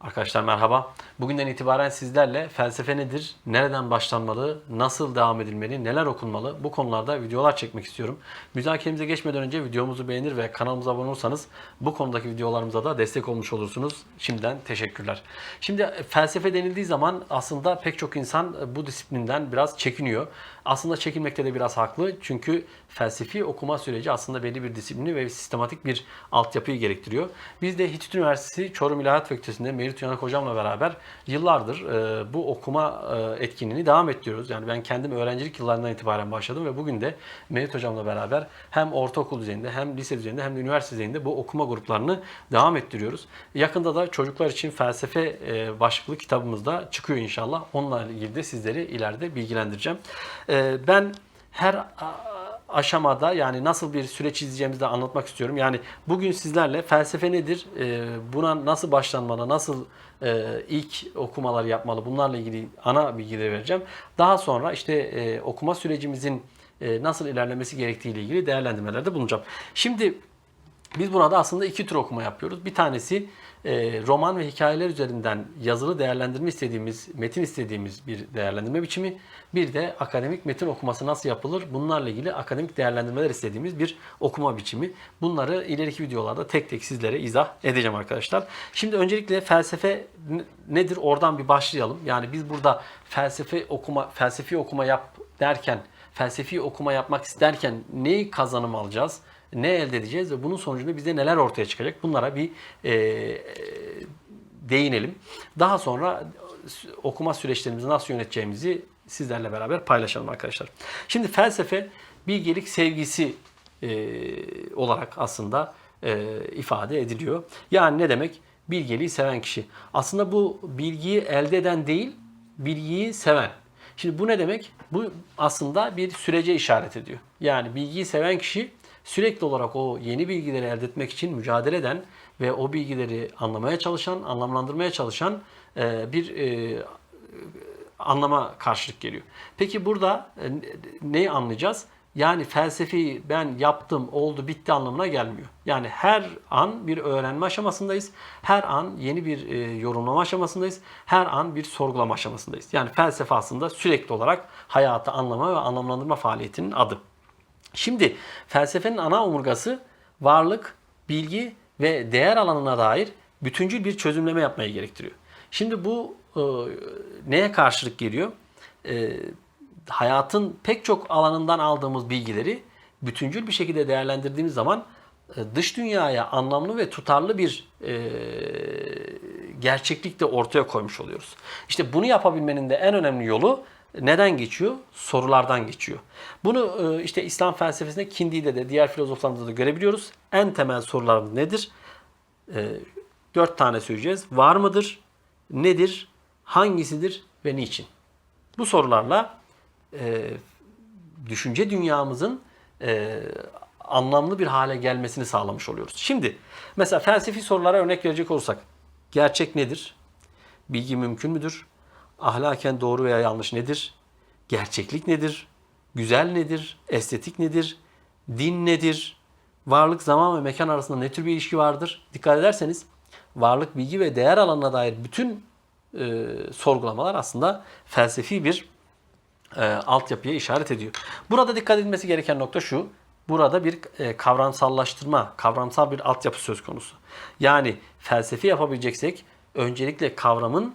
Arkadaşlar merhaba. Bugünden itibaren sizlerle felsefe nedir, nereden başlanmalı, nasıl devam edilmeli, neler okunmalı bu konularda videolar çekmek istiyorum. Müzakeremize geçmeden önce videomuzu beğenir ve kanalımıza abone olursanız bu konudaki videolarımıza da destek olmuş olursunuz. Şimdiden teşekkürler. Şimdi felsefe denildiği zaman aslında pek çok insan bu disiplinden biraz çekiniyor. Aslında çekinmekte de biraz haklı. Çünkü felsefi okuma süreci aslında belli bir disiplini ve sistematik bir altyapıyı gerektiriyor. Biz de Hitit Üniversitesi Çorum İlahiyat Fakültesi'nde Mevlüt Uyanık hocamla beraber yıllardır e, bu okuma e, etkinliğini devam ettiriyoruz. Yani ben kendim öğrencilik yıllarından itibaren başladım ve bugün de Mevlüt hocamla beraber hem ortaokul düzeyinde hem lise düzeyinde hem de üniversite düzeyinde bu okuma gruplarını devam ettiriyoruz. Yakında da çocuklar için felsefe e, başlıklı kitabımız da çıkıyor inşallah. Onunla ilgili de sizleri ileride bilgilendireceğim. E, ben her aşamada yani nasıl bir süreç izleyeceğimizi de anlatmak istiyorum. Yani bugün sizlerle felsefe nedir, e, buna nasıl başlanmalı, nasıl e, ilk okumalar yapmalı bunlarla ilgili ana bilgileri vereceğim. Daha sonra işte e, okuma sürecimizin nasıl ilerlemesi gerektiği ile ilgili değerlendirmelerde bulunacağım. Şimdi biz burada aslında iki tür okuma yapıyoruz. Bir tanesi e, roman ve hikayeler üzerinden yazılı değerlendirme istediğimiz, metin istediğimiz bir değerlendirme biçimi. Bir de akademik metin okuması nasıl yapılır? Bunlarla ilgili akademik değerlendirmeler istediğimiz bir okuma biçimi. Bunları ileriki videolarda tek tek sizlere izah edeceğim arkadaşlar. Şimdi öncelikle felsefe nedir? Oradan bir başlayalım. Yani biz burada felsefe okuma, felsefi okuma yap derken, felsefi okuma yapmak isterken neyi kazanım alacağız? Ne elde edeceğiz ve bunun sonucunda bize neler ortaya çıkacak? Bunlara bir e, değinelim. Daha sonra okuma süreçlerimizi nasıl yöneteceğimizi sizlerle beraber paylaşalım arkadaşlar. Şimdi felsefe bilgelik sevgisi e, olarak aslında e, ifade ediliyor. Yani ne demek? Bilgeliği seven kişi. Aslında bu bilgiyi elde eden değil, bilgiyi seven. Şimdi bu ne demek? Bu aslında bir sürece işaret ediyor. Yani bilgiyi seven kişi sürekli olarak o yeni bilgileri elde etmek için mücadele eden ve o bilgileri anlamaya çalışan, anlamlandırmaya çalışan e, bir e, anlama karşılık geliyor. Peki burada e, neyi anlayacağız? Yani felsefi ben yaptım, oldu, bitti anlamına gelmiyor. Yani her an bir öğrenme aşamasındayız. Her an yeni bir yorumlama aşamasındayız. Her an bir sorgulama aşamasındayız. Yani felsefe aslında sürekli olarak hayatı anlama ve anlamlandırma faaliyetinin adı. Şimdi felsefenin ana omurgası varlık, bilgi ve değer alanına dair bütüncül bir çözümleme yapmayı gerektiriyor. Şimdi bu e, neye karşılık geliyor? E, hayatın pek çok alanından aldığımız bilgileri bütüncül bir şekilde değerlendirdiğimiz zaman e, dış dünyaya anlamlı ve tutarlı bir e, gerçeklik de ortaya koymuş oluyoruz. İşte bunu yapabilmenin de en önemli yolu neden geçiyor? Sorulardan geçiyor. Bunu e, işte İslam felsefesinde Kindi'de de diğer filozoflarımızda da görebiliyoruz. En temel sorularımız nedir? E, dört tane söyleyeceğiz. Var mıdır? Nedir? Hangisidir? Ve niçin? Bu sorularla e, düşünce dünyamızın anlamlı bir hale gelmesini sağlamış oluyoruz. Şimdi mesela felsefi sorulara örnek verecek olursak gerçek nedir? Bilgi mümkün müdür? Ahlaken doğru veya yanlış nedir? Gerçeklik nedir? Güzel nedir? Estetik nedir? Din nedir? Varlık, zaman ve mekan arasında ne tür bir ilişki vardır? Dikkat ederseniz varlık, bilgi ve değer alanına dair bütün e, sorgulamalar aslında felsefi bir e, altyapıya işaret ediyor. Burada dikkat edilmesi gereken nokta şu. Burada bir e, kavramsallaştırma, kavramsal bir altyapı söz konusu. Yani felsefi yapabileceksek öncelikle kavramın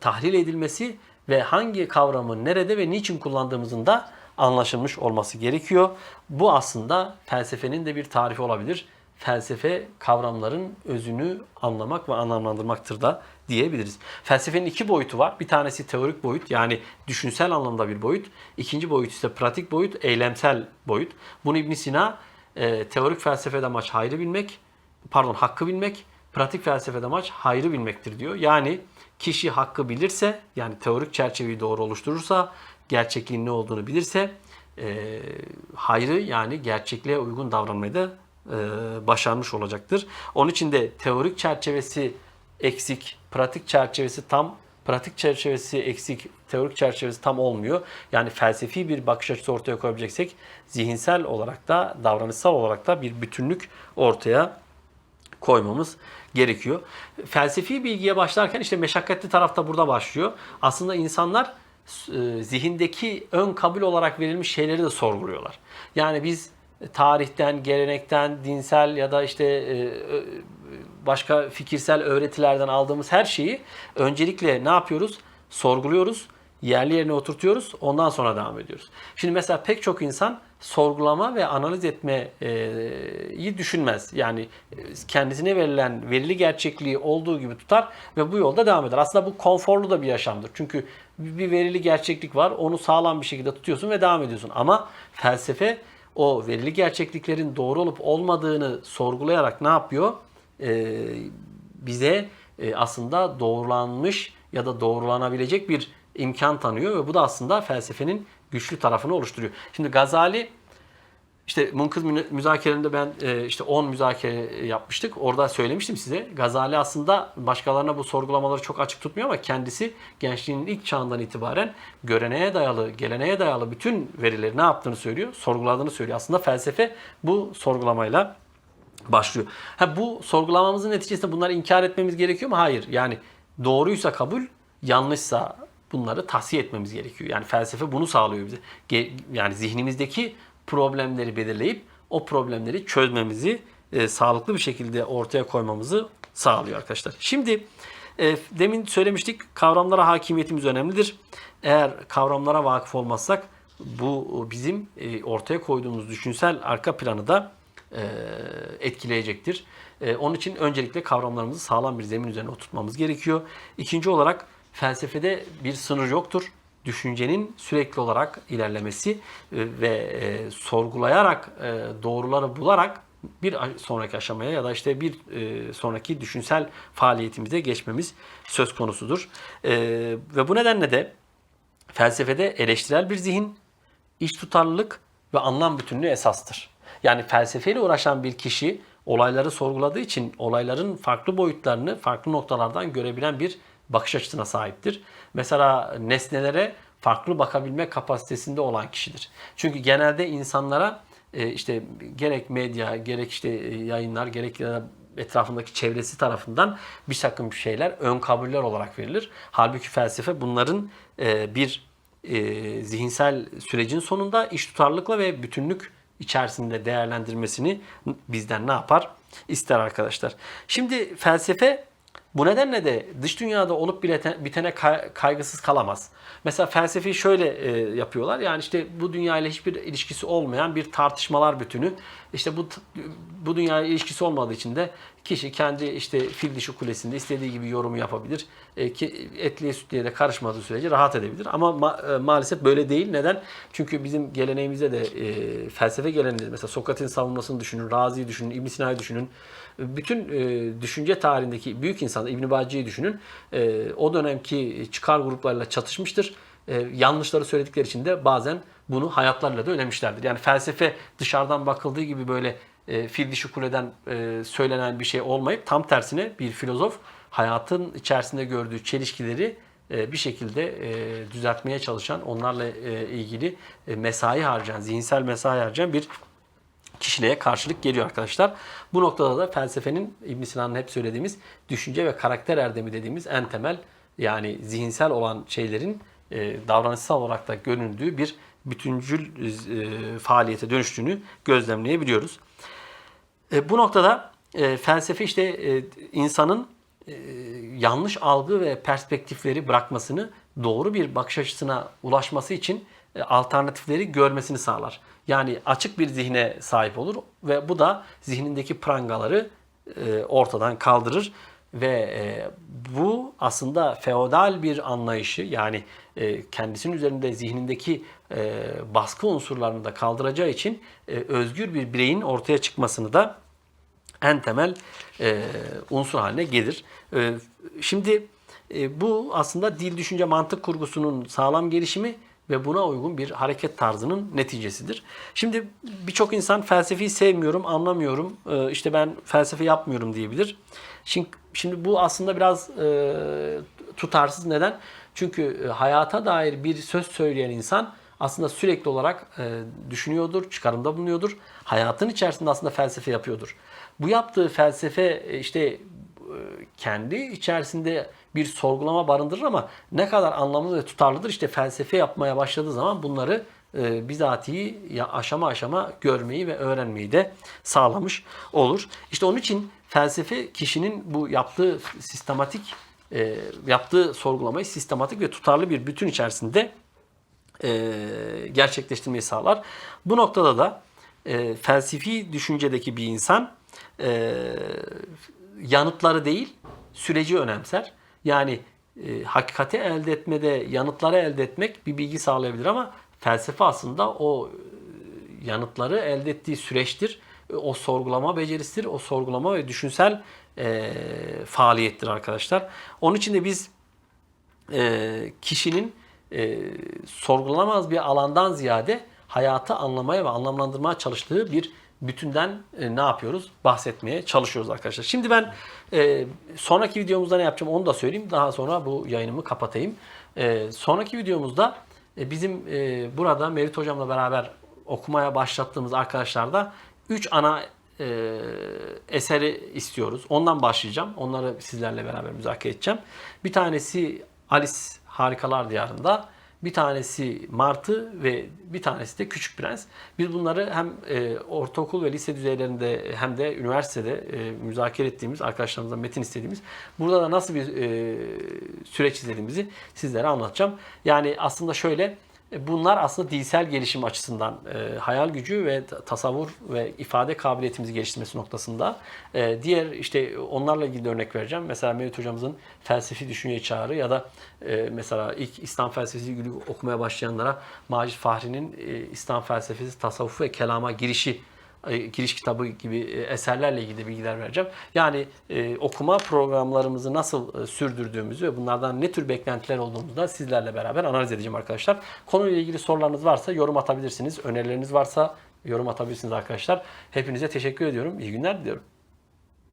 tahlil edilmesi ve hangi kavramı nerede ve niçin kullandığımızın da anlaşılmış olması gerekiyor. Bu aslında felsefenin de bir tarifi olabilir. Felsefe kavramların özünü anlamak ve anlamlandırmaktır da diyebiliriz. Felsefenin iki boyutu var. Bir tanesi teorik boyut yani düşünsel anlamda bir boyut. İkinci boyut ise pratik boyut, eylemsel boyut. Bunu İbn Sina e, teorik felsefede amaç hayrı bilmek, pardon hakkı bilmek, pratik felsefede amaç hayrı bilmektir diyor. Yani kişi hakkı bilirse yani teorik çerçeveyi doğru oluşturursa, gerçekliğin ne olduğunu bilirse e, hayrı yani gerçekliğe uygun davranmayı da e, başarmış olacaktır. Onun için de teorik çerçevesi eksik, pratik çerçevesi tam, pratik çerçevesi eksik, teorik çerçevesi tam olmuyor. Yani felsefi bir bakış açısı ortaya koyabileceksek zihinsel olarak da davranışsal olarak da bir bütünlük ortaya koymamız gerekiyor. Felsefi bilgiye başlarken işte meşakkatli taraf da burada başlıyor. Aslında insanlar e, zihindeki ön kabul olarak verilmiş şeyleri de sorguluyorlar. Yani biz tarihten, gelenekten, dinsel ya da işte e, ö- başka fikirsel öğretilerden aldığımız her şeyi öncelikle ne yapıyoruz? Sorguluyoruz, yerli yerine oturtuyoruz, ondan sonra devam ediyoruz. Şimdi mesela pek çok insan sorgulama ve analiz etmeyi düşünmez. Yani kendisine verilen verili gerçekliği olduğu gibi tutar ve bu yolda devam eder. Aslında bu konforlu da bir yaşamdır. Çünkü bir verili gerçeklik var, onu sağlam bir şekilde tutuyorsun ve devam ediyorsun. Ama felsefe o verili gerçekliklerin doğru olup olmadığını sorgulayarak ne yapıyor? Ee, bize e, aslında doğrulanmış ya da doğrulanabilecek bir imkan tanıyor ve bu da aslında felsefenin güçlü tarafını oluşturuyor. Şimdi Gazali işte Munkız müzakerelerinde ben e, işte 10 müzakere yapmıştık. Orada söylemiştim size. Gazali aslında başkalarına bu sorgulamaları çok açık tutmuyor ama kendisi gençliğinin ilk çağından itibaren göreneğe dayalı, geleneğe dayalı bütün verileri ne yaptığını söylüyor, sorguladığını söylüyor. Aslında felsefe bu sorgulamayla başlıyor. Ha bu sorgulamamızın neticesinde bunları inkar etmemiz gerekiyor mu? Hayır. Yani doğruysa kabul, yanlışsa bunları tahsiye etmemiz gerekiyor. Yani felsefe bunu sağlıyor bize. Yani zihnimizdeki problemleri belirleyip o problemleri çözmemizi e, sağlıklı bir şekilde ortaya koymamızı sağlıyor arkadaşlar. Şimdi e, demin söylemiştik kavramlara hakimiyetimiz önemlidir. Eğer kavramlara vakıf olmazsak bu bizim e, ortaya koyduğumuz düşünsel arka planı da e, etkileyecektir. E, onun için öncelikle kavramlarımızı sağlam bir zemin üzerine oturtmamız gerekiyor. İkinci olarak felsefede bir sınır yoktur. Düşüncenin sürekli olarak ilerlemesi e, ve e, sorgulayarak e, doğruları bularak bir sonraki aşamaya ya da işte bir sonraki düşünsel faaliyetimize geçmemiz söz konusudur. Ve bu nedenle de felsefede eleştirel bir zihin, iç tutarlılık ve anlam bütünlüğü esastır. Yani felsefeyle uğraşan bir kişi olayları sorguladığı için olayların farklı boyutlarını farklı noktalardan görebilen bir bakış açısına sahiptir. Mesela nesnelere farklı bakabilme kapasitesinde olan kişidir. Çünkü genelde insanlara e, işte gerek medya, gerek işte e, yayınlar, gerek etrafındaki çevresi tarafından bir takım şeyler ön kabuller olarak verilir. Halbuki felsefe bunların e, bir zihinsel sürecin sonunda iş tutarlılıkla ve bütünlük içerisinde değerlendirmesini bizden ne yapar? İster arkadaşlar. Şimdi felsefe bu nedenle de dış dünyada olup bitene kay- kaygısız kalamaz. Mesela felsefeyi şöyle e, yapıyorlar. Yani işte bu dünya ile hiçbir ilişkisi olmayan bir tartışmalar bütünü. İşte bu bu dünya ile ilişkisi olmadığı için de kişi kendi işte fil dişi kulesinde istediği gibi yorumu yapabilir. E, ki etliye sütlüye de karışmadığı sürece rahat edebilir. Ama ma- e, maalesef böyle değil. Neden? Çünkü bizim geleneğimizde de e, felsefe geleneğinde mesela Sokrat'ın savunmasını düşünün, Razi'yi düşünün, İbn Sina'yı düşünün. Bütün e, düşünce tarihindeki büyük insanlar, İbn Bacı'yı düşünün. E, o dönemki çıkar gruplarla çatışmıştır. E, yanlışları söyledikleri için de bazen bunu hayatlarıyla da ödemişlerdir. Yani felsefe dışarıdan bakıldığı gibi böyle e, fil dişi kuleden e, söylenen bir şey olmayıp tam tersine bir filozof hayatın içerisinde gördüğü çelişkileri e, bir şekilde e, düzeltmeye çalışan, onlarla e, ilgili e, mesai harcayan, zihinsel mesai harcayan bir kişiliğe karşılık geliyor arkadaşlar. Bu noktada da felsefenin İbn Sina'nın hep söylediğimiz düşünce ve karakter erdemi dediğimiz en temel yani zihinsel olan şeylerin e, davranışsal olarak da göründüğü bir bütüncül e, faaliyete dönüştüğünü gözlemleyebiliyoruz. E, bu noktada e, felsefe işte insanın yanlış algı ve perspektifleri bırakmasını, doğru bir bakış açısına ulaşması için alternatifleri görmesini sağlar. Yani açık bir zihne sahip olur ve bu da zihnindeki prangaları ortadan kaldırır ve e, bu aslında feodal bir anlayışı yani e, kendisinin üzerinde zihnindeki e, baskı unsurlarını da kaldıracağı için e, özgür bir bireyin ortaya çıkmasını da en temel e, unsur haline gelir. E, şimdi e, bu aslında dil düşünce mantık kurgusunun sağlam gelişimi ve buna uygun bir hareket tarzının neticesidir. Şimdi birçok insan felsefeyi sevmiyorum, anlamıyorum, e, işte ben felsefe yapmıyorum diyebilir. Şimdi, şimdi bu aslında biraz e, tutarsız. Neden? Çünkü e, hayata dair bir söz söyleyen insan aslında sürekli olarak e, düşünüyordur, çıkarımda bulunuyordur. Hayatın içerisinde aslında felsefe yapıyordur. Bu yaptığı felsefe e, işte kendi içerisinde bir sorgulama barındırır ama ne kadar anlamlı ve tutarlıdır işte felsefe yapmaya başladığı zaman bunları e, bizatihi aşama aşama görmeyi ve öğrenmeyi de sağlamış olur. İşte onun için felsefe kişinin bu yaptığı sistematik e, yaptığı sorgulamayı sistematik ve tutarlı bir bütün içerisinde e, gerçekleştirmeyi sağlar. Bu noktada da e, felsefi düşüncedeki bir insan e, yanıtları değil süreci önemser. Yani e, hakikati elde etmede yanıtları elde etmek bir bilgi sağlayabilir ama felsefe aslında o e, yanıtları elde ettiği süreçtir. E, O sorgulama becerisidir. O sorgulama ve düşünsel e, faaliyettir arkadaşlar. Onun için de biz e, kişinin e, sorgulanamaz bir alandan ziyade hayatı anlamaya ve anlamlandırmaya çalıştığı bir bütünden e, ne yapıyoruz? Bahsetmeye çalışıyoruz arkadaşlar. Şimdi ben e, sonraki videomuzda ne yapacağım onu da söyleyeyim. Daha sonra bu yayınımı kapatayım. E, sonraki videomuzda bizim burada Merit Hocam'la beraber okumaya başlattığımız arkadaşlarda 3 ana eseri istiyoruz. Ondan başlayacağım. Onları sizlerle beraber müzakere edeceğim. Bir tanesi Alice Harikalar Diyarında, bir tanesi Martı ve bir tanesi de Küçük Prens. Biz bunları hem e, ortaokul ve lise düzeylerinde hem de üniversitede e, müzakere ettiğimiz, arkadaşlarımızdan metin istediğimiz, burada da nasıl bir e, süreç izlediğimizi sizlere anlatacağım. Yani aslında şöyle, Bunlar aslında dilsel gelişim açısından e, hayal gücü ve ta- tasavvur ve ifade kabiliyetimizi geliştirmesi noktasında. E, diğer işte onlarla ilgili örnek vereceğim. Mesela Mevlüt hocamızın felsefi düşünce çağrı ya da e, mesela ilk İslam felsefesi ilgili okumaya başlayanlara Macit Fahri'nin e, İslam felsefesi, tasavvufu ve kelama girişi e, giriş kitabı gibi e, eserlerle ilgili bilgiler vereceğim. Yani e, okuma programlarımızı nasıl e, sürdürdüğümüzü ve bunlardan ne tür beklentiler olduğumuzu da sizlerle beraber analiz edeceğim arkadaşlar. Konuyla ilgili sorularınız varsa yorum atabilirsiniz. Önerileriniz varsa yorum atabilirsiniz arkadaşlar. Hepinize teşekkür ediyorum. İyi günler diliyorum.